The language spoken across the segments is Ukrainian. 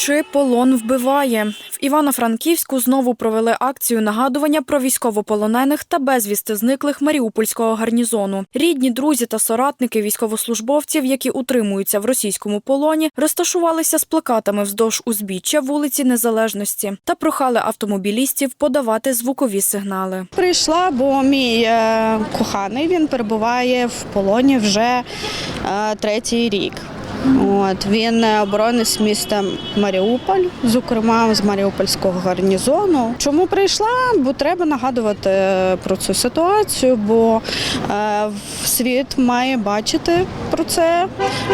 Мовчи, полон вбиває. В Івано-Франківську знову провели акцію нагадування про військовополонених та безвісти зниклих Маріупольського гарнізону. Рідні, друзі та соратники військовослужбовців, які утримуються в російському полоні, розташувалися з плакатами вздовж узбіччя вулиці Незалежності та прохали автомобілістів подавати звукові сигнали. Прийшла, бо мій е, коханий він перебуває в полоні вже е, третій рік. От він е, оборонець міста Маріуполь, зокрема з Маріупольського гарнізону. Чому прийшла? Бо треба нагадувати е, про цю ситуацію, бо е, світ має бачити про це,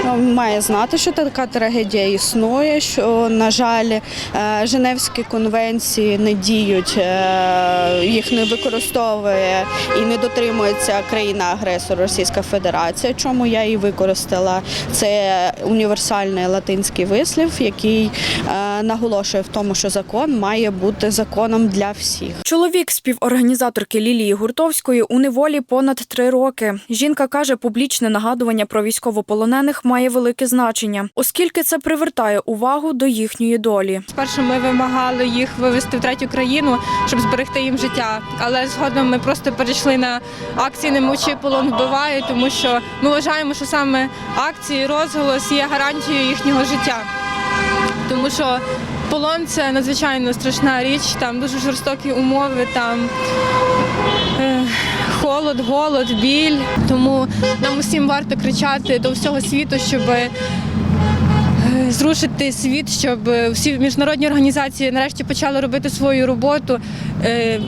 е, має знати, що така трагедія існує. Що на жаль, е, Женевські конвенції не діють, е, їх не використовує і не дотримується країна-агресор Російська Федерація. Чому я і використала це універсальний латинський вислів, який е, наголошує в тому, що закон має бути законом для всіх. Чоловік співорганізаторки Лілії Гуртовської у неволі понад три роки. Жінка каже, публічне нагадування про військовополонених має велике значення, оскільки це привертає увагу до їхньої долі. Спершу ми вимагали їх вивезти в третю країну, щоб зберегти їм життя. Але згодом ми просто перейшли на акції «Не мовчи, полон вбиває, тому що ми вважаємо, що саме акції розголос є гарантією їхнього життя. Тому що полон це надзвичайно страшна річ, там дуже жорстокі умови, там холод, голод, біль. Тому нам усім варто кричати до всього світу, щоб зрушити світ, щоб всі міжнародні організації нарешті почали робити свою роботу. Е,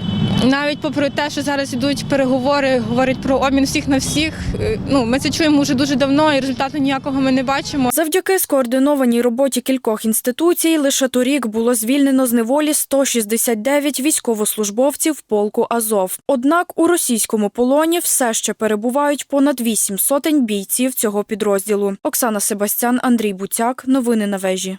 Навіть попри те, що зараз йдуть переговори, говорять про обмін всіх на всіх. е, Ну ми це чуємо вже дуже давно, і результату ніякого ми не бачимо. Завдяки скоординованій роботі кількох інституцій лише торік було звільнено з неволі 169 військовослужбовців полку Азов. Однак у російському полоні все ще перебувають понад вісім сотень бійців цього підрозділу. Оксана Себастян, Андрій Буцяк. Новини на вежі.